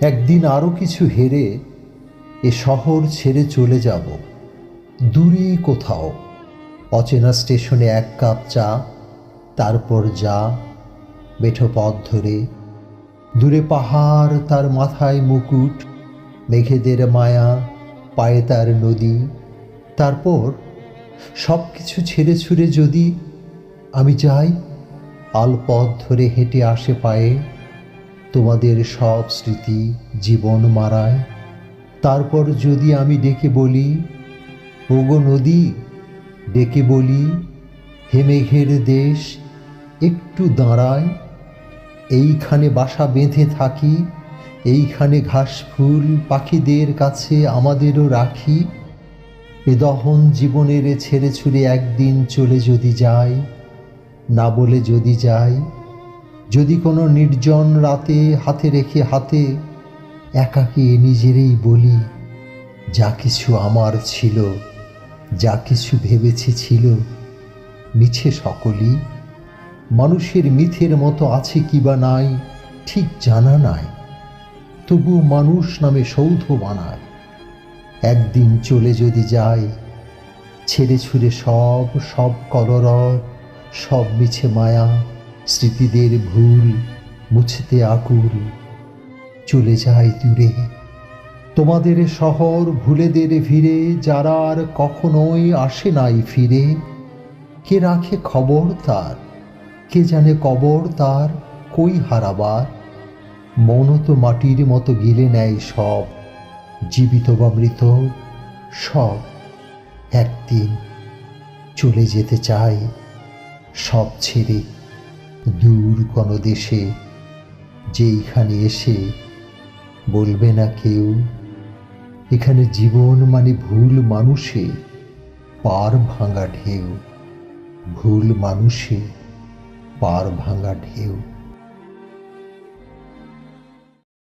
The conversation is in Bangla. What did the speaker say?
একদিন আরও কিছু হেরে এ শহর ছেড়ে চলে যাব, দূরে কোথাও। অচেনা স্টেশনে এক কাপ চা, তারপর যা, বেঠো পথ ধরে। দূরে পাহাড়, তার মাথায় মুকুট, মেঘেদের মায়া, পায়ে তার নদী। তারপর সব কিছু ছেড়ে ছুড়ে যদি আমি যাই, আলপথ ধরে হেঁটে আসে পায়ে তোমাদের সব স্মৃতি জীবন মারায়। তারপর যদি আমি ডেকে বলি, ওগো নদী, ডেকে বলি, হে মেঘের দেশ, একটু দাঁড়ায়। এইখানে বাসা বেঁধে থাকি, এইখানে ঘাস ফুল পাখিদের কাছে আমাদেরও রাখি। এ দহন জীবনের ছেড়ে ছুড়ে একদিন চলে যদি যাই, না বলে যদি যাই যদি কোনো নির্জন রাতে হাতে রেখে হাতে একাকে নিজেরই বলি, যা কিছু আমার ছিল, যা কিছু ভেবেছি ছিল, মিছে সকলই। মানুষের মিথের মতো আছে কি বা নাই, ঠিক জানা নাই। তবু মানুষ নামে সৌধ বানায়। একদিন চলে যদি যায় ছেড়ে ছুড়ে সব সব কলরব, সব মিছে মায়া। স্মৃতিদের ভুল মুছতে আকুল চলে যায় দূরে। তোমাদের শহর ভুলেদের ভিড়ে, যারা আর কখনোই আসে নাই ফিরে। কে রাখে খবর তার? কে জানে কবর তার কই হারাবার? মনও তো মাটির মতো গিলে নেয় সব, জীবিত বা মৃত সব। একদিন চলে যেতে চাই সব ছেড়ে। দূর কোনো দেশে, যেইখানে এসে বলবে না কেউ, এখানে জীবন মানে ভুল মানুষে, পার ভাঙা ঢেউ। ভুল মানুষে পার ভাঙা ঢেউ।